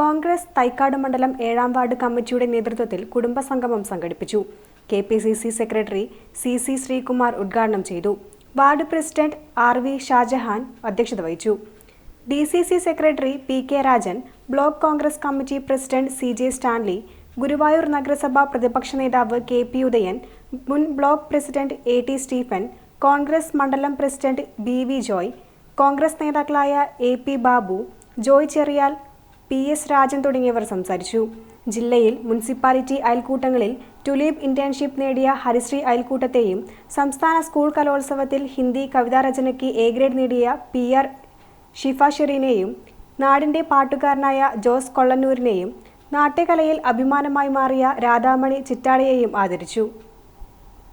കോൺഗ്രസ് തൈക്കാട് മണ്ഡലം ഏഴാം വാർഡ് കമ്മിറ്റിയുടെ നേതൃത്വത്തിൽ കുടുംബസംഗമം സംഘടിപ്പിച്ചു. K P C C secretary C C Sreekumar ഉദ്ഘാടനം ചെയ്തു. Ward president R V Shajahan അധ്യക്ഷത വഹിച്ചു. D C C secretary P K Rajan block Congress committee president C J Stanley Guruvayur നഗരസഭാ പ്രതിപക്ഷ നേതാവ് കെ പി ഉദയൻ മുൻ block president A T Stephen Congress മണ്ഡലം president B V Joy Congress നേതാക്കളായ A P Babu Joy Cheriyal P S Rajan തുടങ്ങിയവർ സംസാരിച്ചു. ജില്ലയിൽ municipality അയൽക്കൂട്ടങ്ങളിൽ ടുലീപ് internship നേടിയ ഹരിശ്രീ അയൽക്കൂട്ടത്തെയും സംസ്ഥാന സ്കൂൾ കലോത്സവത്തിൽ ഹിന്ദി കവിതാ രചനയ്ക്ക് എ ഗ്രേഡ് നേടിയ പി ആർ ഷിഫ ഷെറീനെയും നാടിന്റെ പാട്ടുകാരനായ ജോസ് കൊള്ളന്നൂരിനെയും നാട്യകലയിൽ അഭിമാനമായി മാറിയ രാധാമണി ചിറ്റാടിയെയും ആദരിച്ചു.